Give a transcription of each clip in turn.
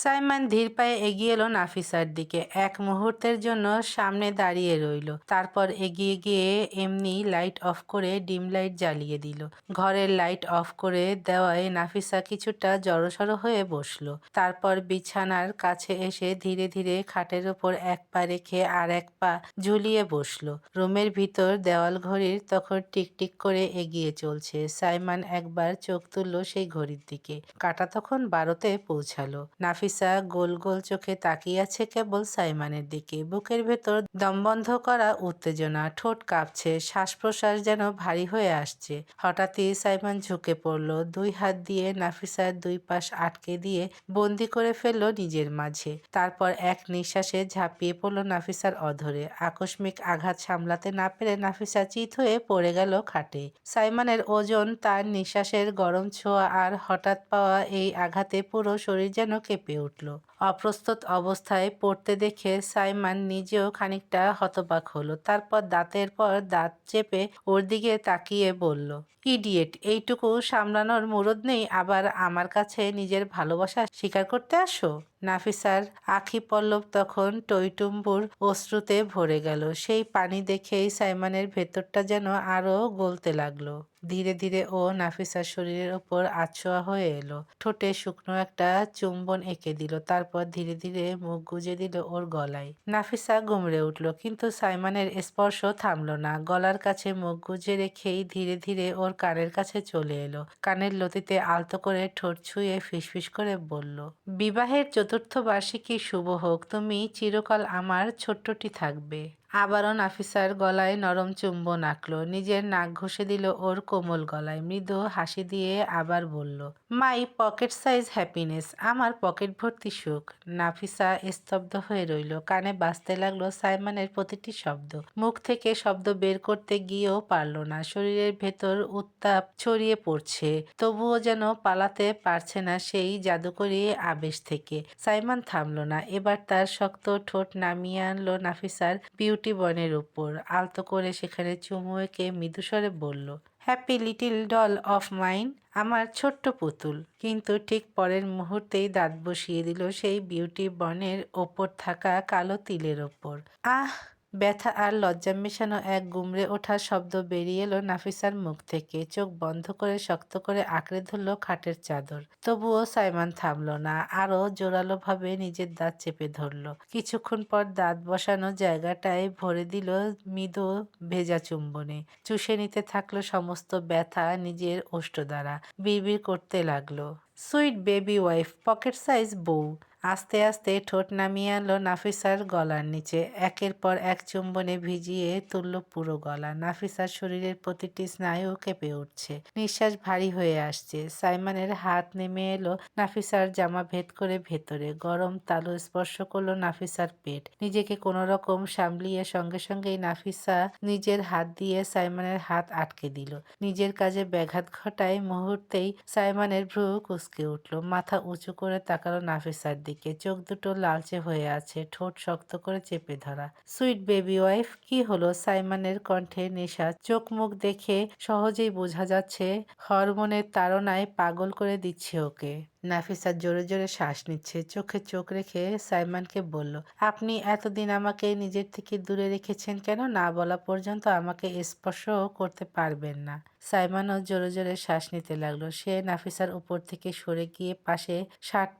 সাইমান ধীর পায়ে এগিয়ে এলো নাফিসার দিকে। এক মুহূর্তের জন্য সামনে দাঁড়িয়ে রইল। তারপর এগিয়ে গিয়ে এমনি লাইট অফ করে ডিম লাইট জ্বালিয়ে দিল। ঘরের লাইট অফ করে দেওয়ায় নাফিসা কিছুটা জড়সড় হয়ে বসল। তারপর বিছানার কাছে এসে ধীরে ধীরে খাটের ওপর এক পা রেখে আর এক পা ঝুলিয়ে বসল। রুমের ভিতর দেওয়াল ঘড়ির তখন টিকটিক করে এগিয়ে চলছে। সাইমান একবার চোখ তুলল সেই ঘড়ির দিকে। কাটা তখন বারোতে পৌঁছালো। নাফিসা গোল গোল চোখে তাকিয়ে আছে কেবল সাইমানের দিকে। বুকের ভেতর দমবন্ধ করা উত্তেজনা, ঠোঁট কাঁপছে শ্বাস প্রশ্বাস যেন ভারী হয়ে আসছে। হঠাৎই সাইমান ঝুঁকে পড়ল, দুই হাত দিয়ে নাফিসার দুই পাশ আটকে দিয়ে বন্দি করে ফেলল নিজের মাঝে। তারপর এক নিঃশ্বাসে ঝাঁপিয়ে পড়ল নাফিসার অধরে। আকস্মিক আঘাত সামলাতে না পেরে নাফিসা চিত হয়ে পড়ে গেল খাটে। সাইমানের ওজন তার নিঃশ্বাসের গরম ছোঁয়া আর হঠাৎ পাওয়া এই আঘাতে পুরো শরীর যেন কেঁপে উঠল অপ্রস্তুত অবস্থায় পড়তে দেখে সাইমান নিজেও খানিকটা হতবাক হলো। তারপর দাঁতের পর দাঁত চেপে ওর দিকে তাকিয়ে বলল, ইডিয়েট, এইটুকু সামলানোর মুরদ নেই। আবার আমার কাছে নিজের ভালোবাসা স্বীকার করতে আসো? নাফিসার আখি পল্লব তখন টইটুম্বুর অশ্রুতে ভরে গেল। সেই পানি দেখেই সাইমানের ভেতরটা যেন আরও গলতে লাগল। ধীরে ধীরে ও নাফিসার শরীরের ওপর আছোয়া হয়ে এলো। ঠোঁটে শুকনো একটা চুম্বন এঁকে দিল। তারপর ধীরে ধীরে মুখ গুজে দিল ওর গলায়। নাফিসা গুমড়ে উঠল, কিন্তু সাইমানের স্পর্শ থামলো না। গলার কাছে মুখ গুজে রেখেই ধীরে ধীরে ওর কানের কাছে চলে এলো। কানের লতিতে আলতো করে ঠোঁট ছুঁয়ে ফিসফিস করে বলল, বিবাহের চতুর্থ বার্ষিকী শুভ হোক, তুমি চিরকাল আমার ছোট্টটি থাকবে। আবারও নাফিসার গলায় নরম চুম্বন আঁকলো, নিজের নাক ঘষে দিল ওর কোমল গলায়। মৃদু হাসি দিয়ে আবার বলল মাই পকেট সাইজ হ্যাপিনেস, আমার পকেট ভর্তি সুখ। নাফিসা স্তব্ধ হয়ে রইল, কানে বাজতে লাগল সাইমানের প্রতিটি শব্দ। মুখ থেকে শব্দ বের করতে গিয়েও পারল না, শরীরের ভেতর উত্তাপ ছড়িয়ে পড়ছে, তবুও যেন পালাতে পারছে না সেই জাদুকরী আবেশ থেকে। সাইমান থামলো না, এবার তার শক্ত ঠোঁট নামিয়ে আনলো নাফিসার বিউটি বনের উপর, আলতো করে সেখানে চুমু এঁকে মৃদুস্বরে বলল happy little doll of mine আমার ছোট্ট পুতুল। কিন্তু ঠিক পরের মুহূর্তেই দাঁত বসিয়ে দিল সেই বিউটি বনের ওপর থাকা কালো তিলের ওপর। আহ ব্যথা আর লজ্জা মেশানো এক গুমড়ে ওঠার শব্দ বেরিয়ে এলো নাফিসার মুখ থেকে। চোখ বন্ধ করে শক্ত করে আঁকড়ে ধরল খাটের চাদর। তবুও সাইমান থামলো না আরও জোরালোভাবে নিজের দাঁত চেপে ধরলো। কিছুক্ষণ পর দাঁত বসানো জায়গাটায় ভরে দিল মৃদু ভেজা চুম্বনে। চুষে নিতে থাকল সমস্ত ব্যথা নিজের ওষ্ঠ দ্বারা বিড়বিড় করতে লাগল। Sweet baby wife, pocket size বউ। আস্তে আস্তে ঠোঁট নামিয়ে আনলো নাফিসার গলার নিচে। একের পর এক চুম্বনে ভিজিয়ে তুলল পুরো গলা। নাফিসার শরীরের প্রতিটি স্নায়ু কেঁপে উঠছে। নিঃশ্বাস ভারী হয়ে আসছে। সাইমানের হাত নেমে এলো নাফিসার জামা ভেদ করে ভেতরে। গরম তালু স্পর্শ করল নাফিসার পেট। নিজেকে কোনো রকম সামলিয়ে সঙ্গে সঙ্গেই নাফিসা নিজের হাত দিয়ে সাইমানের হাত আটকে দিল। নিজের কাজে ব্যাঘাত ঘটায় মুহূর্তেই সাইমানের ভ্রু কুসকে উঠল। মাথা উঁচু করে তাকালো নাফিসার দিকে। চোখ দুটো লালচে হয়ে আছে, ঠোঁট শক্ত করে চেপে ধরা। সুইট বেবি ওয়াইফ, কি হলো সাইমানের কণ্ঠে নেশা? চোখ মুখ দেখে সহজেই বোঝা যাচ্ছে, হরমোনের তাড়নায় পাগল করে দিচ্ছে ওকে। নাফিসা জোরে জোরে শ্বাস নিচ্ছে, চোখে চোখ রেখে সাইমানকে বলল, আপনি এতদিন আমাকে নিজের থেকে দূরে রেখেছেন কেন? না বলা পর্যন্ত আমাকে স্পর্শ করতে পারবেন না। সাইমানও জোরে জোরে শ্বাস নিতে লাগল। সে নাফিসার উপর থেকে সরে গিয়ে পাশে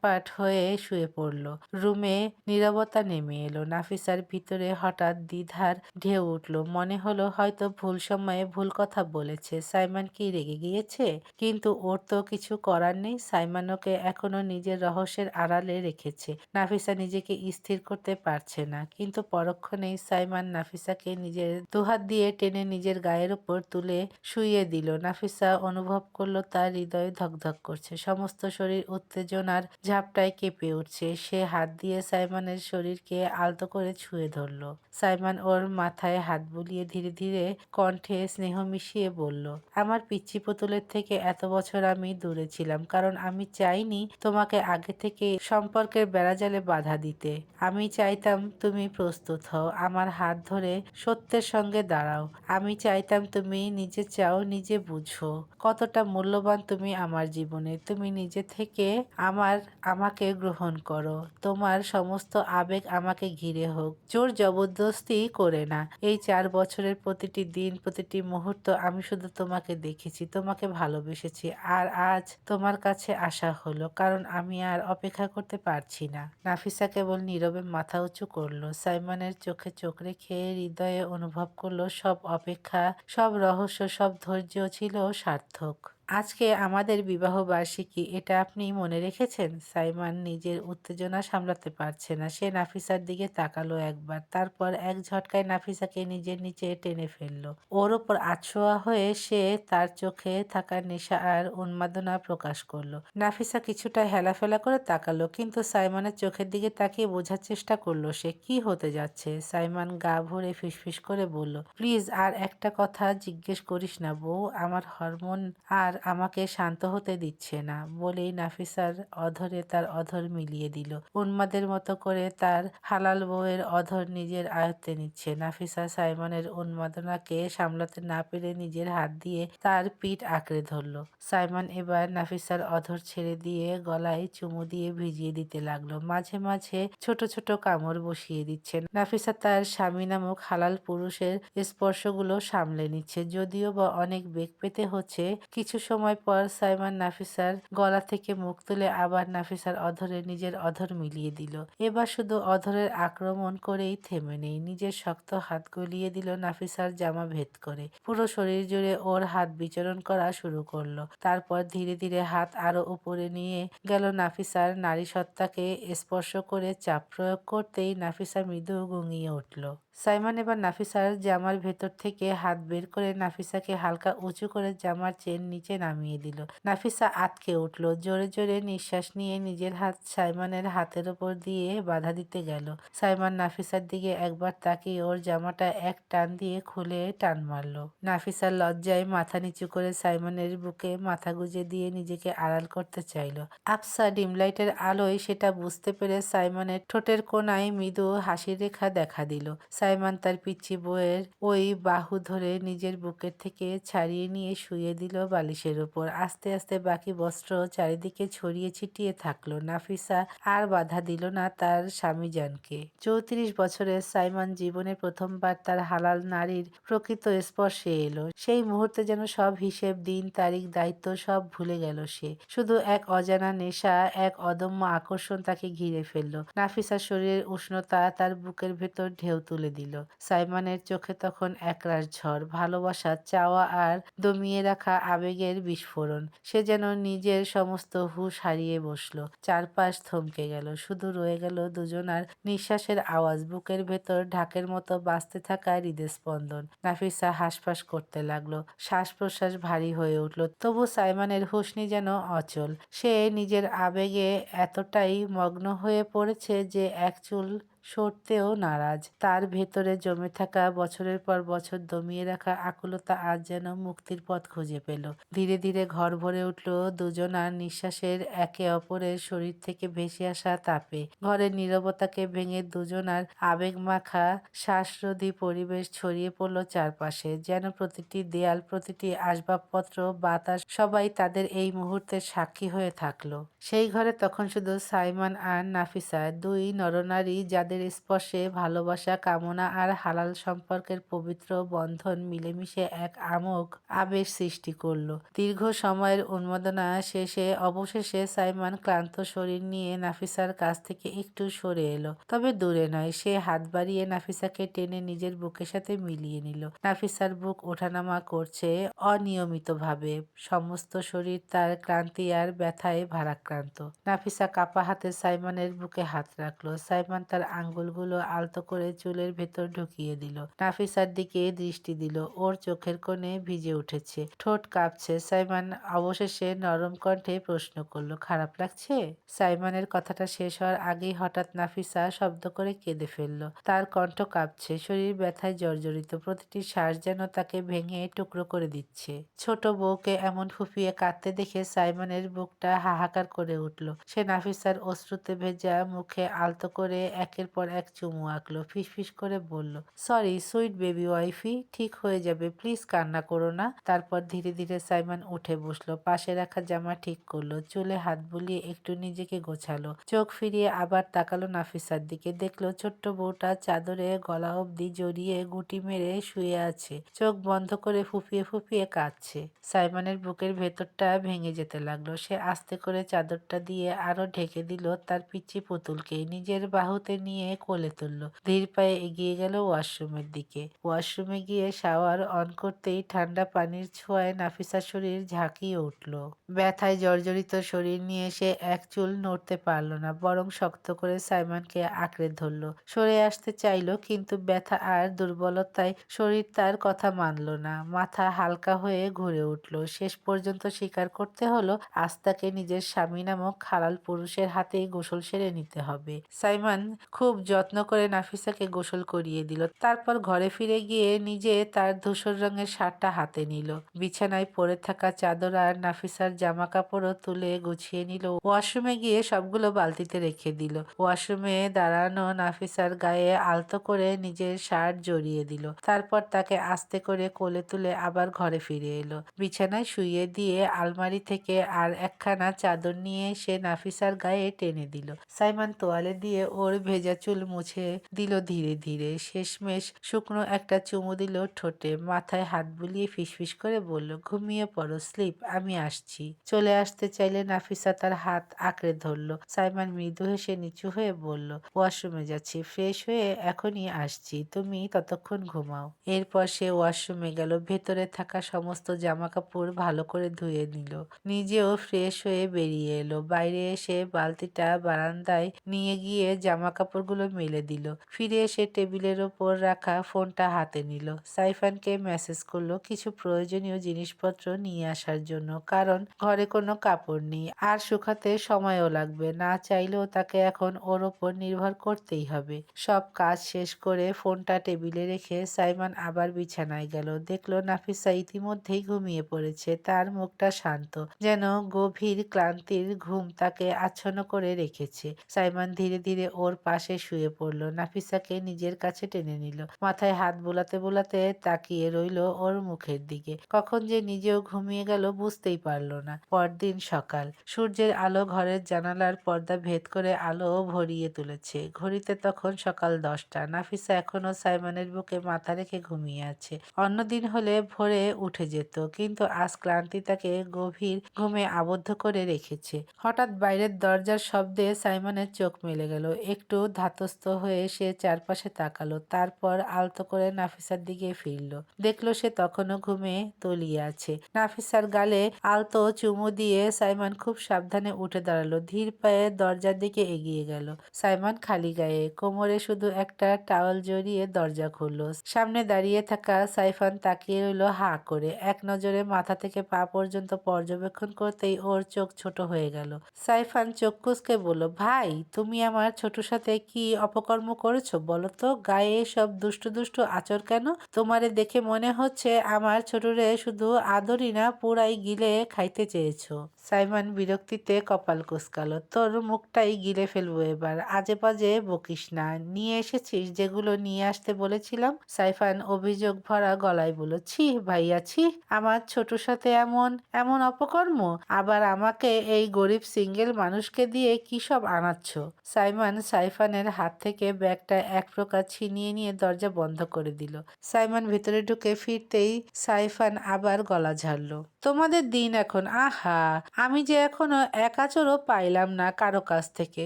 পাট হয়ে শুয়ে পড়ল। রুমে নীরবতা নেমে এলো। নাফিসার ভিতরে হঠাৎ দ্বিধার ঢেউ উঠল। মনে হলো হয়তো ভুল সময়ে ভুল কথা বলেছে। সাইমান কি রেগে গিয়েছে? কিন্তু ওর তো কিছু করার নেই। সাইমানকে এখনও নিজের রহস্যের আড়ালে রেখেছে। নাফিসা নিজেকে স্থির করতে পারছে না। কিন্তু পরক্ষণেই সাইমান নাফিসাকে নিজের দুহাত দিয়ে টেনে নিজের গায়ের উপর তুলে শুয়ে শুইয়ে দিল। নাফিসা অনুভব করল তার হৃদয় ধকধক করছে। সমস্ত শরীর উত্তেজনার ঝাপটায় কেঁপে উঠছে। সে হাত দিয়ে সাইমানের শরীরকে আলতো করে ছুঁয়ে ধরল। সাইমান ওর মাথায় হাত বুলিয়ে ধীরে ধীরে কণ্ঠে স্নেহ মিশিয়ে বলল, আমার পিচ্ছি পুতুলের থেকে এত বছর আমি দূরে ছিলাম, কারণ আমি চাইনি তোমাকে আগে থেকে সম্পর্কের বেড়াজালে বাধা দিতে। আমি চাইতাম তুমি প্রস্তুত হও, আমার হাত ধরে সত্যের সঙ্গে দাঁড়াও। আমি চাইতাম তুমি নিজে চাও নিজে বুঝো কতটা মূল্যবান তুমি আমার জীবনে। তুমি নিজে থেকে আমার, আমাকে গ্রহণ করো। তোমার সমস্ত আবেগ আমাকে ঘিরে হোক। জোর জবরদস্তি করে না। এই চার বছরের প্রতিটি দিন, প্রতিটি মুহূর্ত আমি শুধু তোমাকে দেখেছি, তোমাকে ভালোবেসেছি আর আজ তোমার কাছে আসা হলো, কারণ আমি আর অপেক্ষা করতে পারছি না। নাফিসা কেবল নীরবে মাথা উঁচু করল, সাইমনের চোখে চোখ রেখে হৃদয়ে অনুভব করল সব অপেক্ষা, সব রহস্য, সব ধৈর্য ছিল সার্থক। আজকে আমাদের বিবাহ বার্ষিকী, এটা আপনি মনে রেখেছেন? সাইমান নিজের উত্তেজনা সামলাতে পারছে না। সে নাফিসার দিকে তাকালো একবার, তারপর এক ঝটকায় নাফিসাকে নিজের নিচে টেনে ফেলল। ওর ওপর আছোয়া হয়ে সে তার চোখে থাকা নেশা আর উন্মাদনা প্রকাশ করল। নাফিসা কিছুটা হেলাফেলা করে তাকালো, কিন্তু সাইমানের চোখের দিকে তাকিয়ে বোঝার চেষ্টা করল সে কি হতে যাচ্ছে। সাইমান গা ভরে ফিসফিস করে বলল, প্লিজ আর একটা কথা জিজ্ঞেস করিস না বউ, আমার হরমোন আর আমাকে শান্ত হতে দিচ্ছে না বলেই নাফিসার অধরে তার অধর মিলিয়ে দিল। উন্মাদের মতো করে তার হালাল বউয়ের অধর নিজের আয়ত্তে নিচ্ছে। নাফিসা সাইমনের উন্মাদনাকে সামলাতে না পেরে নিজের হাত দিয়ে তার পিঠ আঁকড়ে ধরল। সাইমন এবার নাফিসার অধর ছেড়ে দিয়ে গলায় চুমু দিয়ে ভিজিয়ে দিতে লাগল। মাঝে মাঝে ছোট ছোট কামড় বসিয়ে দিচ্ছেন নাফিসা তার স্বামী নামক হালাল পুরুষের স্পর্শগুলো সামলে নিচ্ছে। যদিও বা অনেক বেগ পেতে হচ্ছে, কিছু সময় পর সাইমান নাফিসার গলা থেকে মুখ তুলে আবার নাফিসার অধরে নিজের অধর মিলিয়ে দিল। এবার শুধু অধরের আক্রমণ করেই থেমে নেই। নিজের শক্ত হাত গলিয়ে দিল নাফিসার জামা ভেদ করে। পুরো শরীর জুড়ে ওর হাত বিচরণ করা শুরু করল। তারপর ধীরে ধীরে হাত আরও উপরে নিয়ে গেল নাফিসার নারী সত্তাকে স্পর্শ করে চাপ প্রয়োগ করতেই নাফিসা মৃদু গুঙিয়ে উঠল। সাইমন এবার নাফিসার জামার ভেতর থেকে হাত বের করে নাফিসাকে হালকা উঁচু করে জামার চেন নিচে নামিয়ে দিল। নাফিসা আটকে উঠল, জোরে জোরে নিঃশ্বাস নিয়ে নিজের হাত সাইমনের হাতের ওপর দিয়ে বাধা দিতে গেল। সাইমন নাফিসার দিকে একবার তাকিয়ে ওর জামাটা এক টান দিয়ে খুলে টান মারল। নাফিসার লজ্জায় মাথা নিচু করে সাইমনের বুকে মাথা গুজে দিয়ে নিজেকে আড়াল করতে চাইল। আফসা ডিমলাইটের আলোয় সেটা বুঝতে পেরে সাইমনের ঠোঁটের কোনায় মৃদু হাসির রেখা দেখা দিল। সাইমন তার পিচ্ছি বউয়ের ওই বাহু ধরে নিজের বুকের থেকে ছাড়িয়ে নিয়ে শুয়ে দিল বালিশের ওপর। আস্তে আস্তে বাকি বস্ত্র চারিদিকে ছড়িয়ে ছিটিয়ে থাকল। নাফিসা আর বাধা দিল না তার স্বামী জানকে চৌত্রিশ বছরের সাইমান জীবনে প্রথমবার তার হালাল নারীর প্রকৃত স্পর্শে এলো। সেই মুহূর্তে যেন সব হিসেব, দিন, তারিখ, দায়িত্ব সব ভুলে গেল সে। শুধু এক অজানা নেশা, এক অদম্য আকর্ষণ তাকে ঘিরে ফেলল। নাফিসার শরীরের উষ্ণতা তার বুকের ভেতর ঢেউ তুলে দিল। সাইমনের চোখে তখন একরাশ ঝড়, ভালোবাসা, চাওয়া আর দমিয়ে রাখা আবেগের বিস্ফোরণ। সে যেন নিজের সমস্ত হুঁশ হারিয়ে বসল। চারপাশ থমকে গেল। শুধু রয়ে গেল দুজনার নিঃশ্বাসের আওয়াজ। বুকের ভেতর ঢাকের মতো বাঁচতে থাকা হৃদস্পন্দন। নাফিসা হাসফাস করতে লাগল। শ্বাস প্রশ্বাস ভারী হয়ে উঠল। তবু সাইমানের হুসনি যেন অচল। সে নিজের আবেগে এতটাই মগ্ন হয়ে পড়েছে যে এক চুল সরতেও নারাজ। তার ভেতরে জমে থাকা বছরের পর বছর দমিয়ে রাখা আকুলতা আজ যেন মুক্তির পথ খুঁজে পেল। ধীরে ধীরে ঘর ভরে উঠল দুজনার নিঃশ্বাসের একে অপরের শরীর থেকে ভেসে আসা তাপে। ঘরের নীরবতাকে ভেঙে দুজনার আবেগ মাখা শ্বাসরোধী পরিবেশ ছড়িয়ে পড়ল চারপাশে। যেন প্রতিটি দেয়াল, প্রতিটি আসবাবপত্র, বাতাস, সবাই তাদের এই মুহূর্তের সাক্ষী হয়ে থাকল। সেই ঘরে তখন শুধু সাইমান আর নাফিসা, দুই নরনারী যাদের স্পর্শে ভালোবাসা, কামনা আর হালাল সম্পর্কের পবিত্র বন্ধন মিলেমিশে এক আমোঘ আবেশ সৃষ্টি করল। দীর্ঘ সময়ের উন্মাদনা শেষে অবশেষে সাইমান ক্লান্ত শরীর নিয়ে নাফিসার কাছ থেকে একটু সরে এলো। তবে দূরে নয়, সে হাত বাড়িয়ে নাফিসাকে টেনে নিজের বুকের সাথে মিলিয়ে নিল। নাফিসার বুক ওঠানামা করছে অনিয়মিতভাবে। সমস্ত শরীর তার ক্লান্তি আর ব্যথায় ভারাক্রান্ত। নাফিসা কাপা হাতে সাইমানের বুকে হাত রাখল। সাইমান তার আঙুল আঙ্গুলগুলো আলতো করে চুলের ভেতর ঢুকিয়ে দিল। নাফিসার দিকে দৃষ্টি দিল। ওর চোখের কোণে ভিজে উঠেছে। ঠোঁট কাঁপছে। সাইমান অবশেষে নরম কণ্ঠে প্রশ্ন করল, খারাপ লাগছে? সাইমানের কথাটা শেষ হওয়ার আগেই হঠাৎ নাফিসা শব্দ করে কেঁদে ফেলল। তার কণ্ঠ কাঁপছে। শরীর ব্যথায় জর্জরিত। প্রতিটি শ্বাস যেন তাকে ভেঙে টুকরো করে দিচ্ছে। ছোট বউকে এমন ফুপিয়ে কাঁদতে দেখে সাইমনের বুকটা হাহাকার করে উঠল। সে নাফিসার অশ্রুতে ভেজা মুখে আলতো করে একের পর এক চুমু আঁকলো, ফিসফিস করে বলল, সরি, সুইট বেবি ওয়াইফি, ঠিক হয়ে যাবে, প্লিজ কান্না করো না। তারপর ধীরে ধীরে সাইমন উঠে বসল, পাশে রাখা জামা ঠিক করল, চুলে হাত বুলিয়ে একটু নিজেকে গোছালো, চোখ ফিরিয়ে আবার তাকালো নাফিসার দিকে, দেখল ছোট্ট বউটা চাদরে গলা অবধি জড়িয়ে গুটি মেরে শুয়ে আছে, চোখ বন্ধ করে ফুপিয়ে ফুপিয়ে কাঁদছে। সাইমনের বুকের ভেতরটা ভেঙে যেতে লাগল, সে আস্তে করে চাদরটা দিয়ে আরও ঢেকে দিল তার পিচ্ছি পুতুলকে, নিজের বাহুতে নিয়ে কোলে তুলল। ধীর পায়ে এগিয়ে গেল ওয়াশরুমের দিকে। ওয়াশরুমে গিয়ে শাওয়ার অন করতেই ঠান্ডা পানির ছোঁয়ায় নাফিসার শরীর ঝাঁকিয়ে উঠল। ব্যথায় জর্জরিত শরীর নিয়ে সে এক চুল নড়তে পারল না, বরং শক্ত করে সাইমনকে আঁকড়ে ধরল। সরে আসতে চাইল, কিন্তু ব্যথা আর দুর্বলতায় শরীর তার কথা মানল না। মাথা হালকা হয়ে ঘুরে উঠল। শেষ পর্যন্ত স্বীকার করতে হলো, আস্তাকে নিজের স্বামী নামক খালাল পুরুষের হাতেই গোসল সেরে নিতে হবে। সাইমন খুব যত্ন করে নাফিসাকে গোসল করিয়ে দিল। তারপর ঘরে ফিরে গিয়ে নিজে তার ধূসর রঙের শার্টটা হাতে নিল। বিছানায় পড়ে থাকা চাদর আর নাফিসার জামা কাপড়ও তুলে গুছিয়ে নিল। ওয়াশরুমে গিয়ে সবগুলো বালতিতে রেখে দিল। ওয়াশরুমে দাঁড়ানো নাফিসার গায়ে আলতো করে নিজের শার্ট জড়িয়ে দিল। তারপর তাকে আস্তে করে কোলে তুলে আবার ঘরে ফিরে এলো। বিছানায় শুয়ে দিয়ে আলমারি থেকে আর একখানা চাদর নিয়ে সে নাফিসার গায়ে টেনে দিল। সাইমান তোয়ালে দিয়ে ওর ভেজা চুল মুছে দিল ধীরে ধীরে। শেষমেশ শুকনো একটা চুমু দিল ঠোঁটে, মাথায় হাত বুলিয়ে ফিসফিস করে বলল, ঘুমিয়ে পড়ো, স্লিপ, আমি আসছি। চলে আসতে চাইলে নাফিসা তার হাত আঁকড়ে ধরলো। সাইমান মৃদু হেসে নিচু হয়ে বলল, ওয়াশরুমে যাচ্ছি, ফ্রেশ হয়ে এখনই আসছি, তুমি ততক্ষণ ঘুমাও। এরপর সে ওয়াশরুমে গেল, ভেতরে থাকা সমস্ত জামা কাপড় ভালো করে ধুয়ে নিল। নিজেও ফ্রেশ হয়ে বেরিয়ে এলো। বাইরে এসে বালতিটা বারান্দায় নিয়ে গিয়ে জামা কাপড়গুলো মেলে দিল। ফিরে এসে টেবিলের ওপর রাখা ফোনটা হাতে নিল। সাইফানকে মেসেজ করল কিছু প্রয়োজনীয় জিনিসপত্র নিয়ে আসার জন্য, কারণ ঘরে কোনো কাপড় নেই। আর শুকাতে সময়ও লাগবে, না চাইলেও তাকে এখন ওর ওপর নির্ভর করতেই হবে। সব কাজ শেষ করে ফোনটা টেবিলে রেখে সাইমান আবার বিছানায় গেল। দেখল নাফিসা ইতিমধ্যেই ঘুমিয়ে পড়েছে। তার মুখটা শান্ত, যেন গভীর ক্লান্তির ঘুম তাকে আচ্ছন্ন করে রেখেছে। সাইমান ধীরে ধীরে ওর পাশে শুয়ে পড়ল। নাফিসাকে নিজের কাছে টেনে নিল। মাথায় হাত বোলাতে বোলাতে তাকিয়ে রইল ওর মুখের দিকে। কখন যে নিজেও ঘুমিয়ে গেল বুঝতেই পারল না। পরদিন সকাল। সূর্যের আলো ঘরের জানালার পর্দা ভেদ করে আলো ভরিয়ে তুলেছে। ঘড়িতে তখন সকাল দশটা। নাফিসা এখনও সাইমনের বুকে মাথা রেখে ঘুমিয়ে আছে। অন্যদিন হলে ভোরে উঠে যেত, কিন্তু আজ ক্লান্তি তাকে গভীর ঘুমে আবদ্ধ করে রেখেছে। হঠাৎ বাইরের দরজার শব্দে সাইমনের চোখ মেলে গেল। একটু ধাতস্থ হয়ে সে চারপাশে তাকালো, তারপর আলতো করে নাফিসার দিকে ফিরল। দেখল সে তখনও ঘুমে তলিয়ে আছে। নাফিসার গালে আলতো চুমু দিয়ে সাইমন খুব সাবধানে উঠে দাঁড়াল, ধীর পায়ে দরজার দিকে এগিয়ে গেল। সাইমন খালি গায়ে, কোমরে শুধু একটা টাওয়াল জড়িয়ে দরজা খুলল। সামনে দাঁড়িয়ে থাকা সাইফান তাকিয়ে রইল হা করে। এক নজরে মাথা থেকে পা পর্যন্ত পর্যবেক্ষণ করতেই ওর চোখ ছোট হয়ে গেল। সাইফান চোখ কুচকে বলল, ভাই, তুমি আমার ছোট সাথে কি অপকর্ম করেছ? বলো তো গায়ে সব দুষ্ট দুষ্ট আচর কেন? তোমারে দেখে মনে হচ্ছে আমার ছোটরে শুধু আদরই না, পুরাই গিলে খাইতে চেয়েছো। সাইমন বিরক্তিতে কপাল কুচকালো। তোর মুখটাই গিলে ফেলব এবার। আজে বাজে বকিস না। নিয়ে এসেছিস যেগুলো নিয়ে আসতে বলেছিলাম? সাইফান অভিযোগ ভরা গলায় বলল, ছি ভাইয়া, ছি। আমার ছোটর সাথে এমন এমন অপকর্ম? আবার আমাকে এই গরিব সিঙ্গেল মানুষকে দিয়ে কি সব আনাচ্ছ? সাইমন সাইফানের হাত থেকে ব্যাগটা এক প্রকার ছিনিয়ে নিয়ে দরজা বন্ধ করে দিল। সাইমন ভেতরে ঢুকে ফিরতেই সাইফান আবার গলা ঝাড়লো, তোমাদের দিন এখন, আহা! আমি যে এখনও এক আচরও পাইলাম না কারও কাছ থেকে,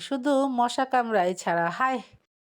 শুধু মশা কামড়াই ছাড়া, হায়।